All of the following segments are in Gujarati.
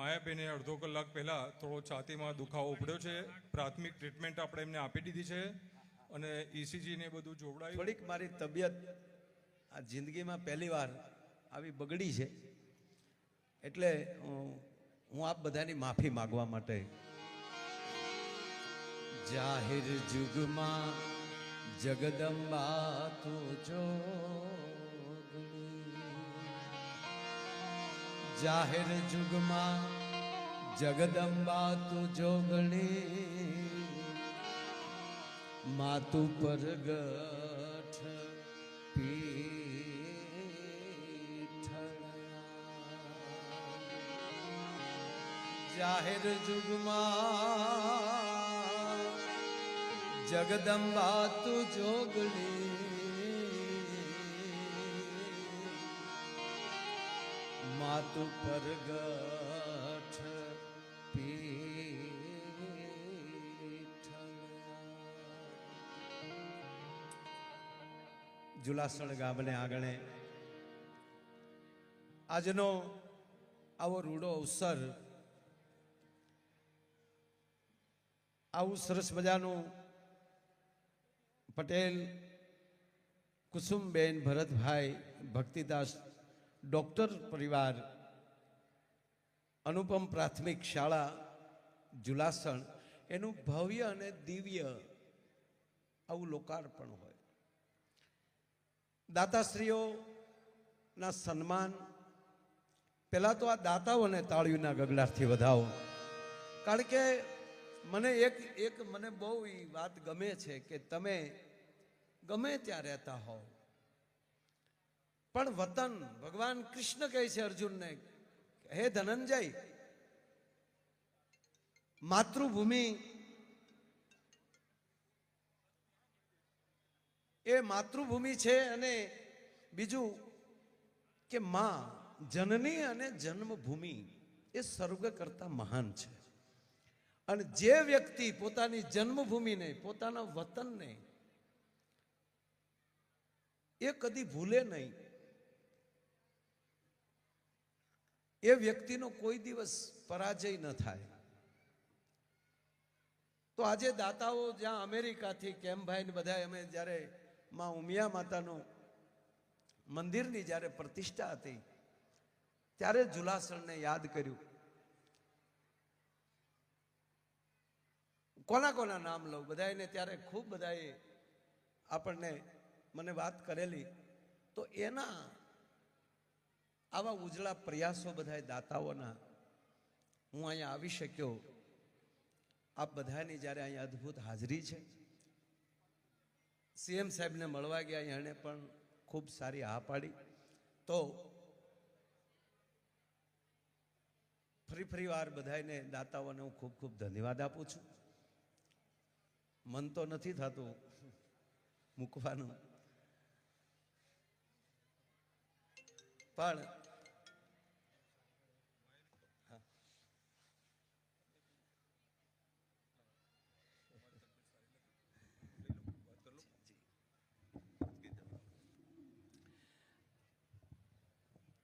માયાબેને અડધો કલાક પહેલા થોડો છાતીમાં દુખાવો ઉપડ્યો છે. પ્રાથમિક ટ્રીટમેન્ટ આપણે એમને આપી દીધી છે અને ઈસીજી ને બધું જોવડાયું. થોડીક મારી તબિયત આ જિંદગીમાં પહેલી વાર આવી બગડી છે. એટલે હું આપ બધાની માફી માગવા માટે જાહેર જુગમાં જગદંબા તું જોગણી જાહેર જુગમાં જગદંબા તું જોગણી માતુ પર ગઠ પીઠળા. જાહેર જુગમાં જગદંબા તું જોગણી માતુ પર જુલાસણ ગામને આગળે આજનો આવો રૂડો અવસર, આવું સરસ મજાનું પટેલ, કુસુમબેન ભરતભાઈ, ભક્તિદાસ, ડોક્ટર પરિવાર અનુપમ પ્રાથમિક શાળા જુલાસણ, એનું ભવ્ય અને દિવ્ય આવું લોકાર્પણ હોય. દાતાશ્રીઓના સન્માન, પહેલાં તો આ દાતાઓને તાળીઓના ગગડાથી વધાવો. કારણ કે મને એક એક મને બહુ એ વાત ગમે છે કે તમે ગમે ત્યાં રહેતા હો પણ વતન ભગવાન કૃષ્ણ કહે છે અર્જુનને હે ધનંજય, માતૃભૂમિ એ માતૃભૂમિ છે અને બીજું કે માં જનની અને જન્મભૂમિ એ સર્વ કરતા મહાન છે. અને જે વ્યક્તિ પોતાની જન્મભૂમિને, પોતાના વતનને એ કદી ભૂલે નહીં. એ વ્યક્તિનો કોઈ દિવસ પરાજય ન થાય. તો આજે દાતાઓ જ્યાં અમેરિકાથી કેમભાઈ ને બધા અમે જ્યારે માં ઉમિયા માતાનું મંદિરની જ્યારે પ્રતિષ્ઠા હતી, ત્યારે જુલાસણને યાદ કર્યું. કોના કોના નામ લઉં? બધાને ત્યારે ખૂબ બધાએ આપણને મને વાત કરેલી. તો એના આવા ઉજળા પ્રયાસો બધાએ દાતાઓના હું અહીંયા આવી શક્યો. આપ બધાની જ્યારે અહીંયા અદ્ભુત હાજરી છે. સીએમ સાહેબને મળવા ગયા એણે પણ ખૂબ સારી હા પાડી. તો ફરી ફરી વાર બધાને દાતાઓને હું ખૂબ ખૂબ ધન્યવાદ આપું છું. મન તો નથી થતું મૂકવાનું. પણ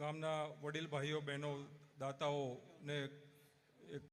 ગામના વડીલ ભાઈઓ બહેનો દાતાઓ ને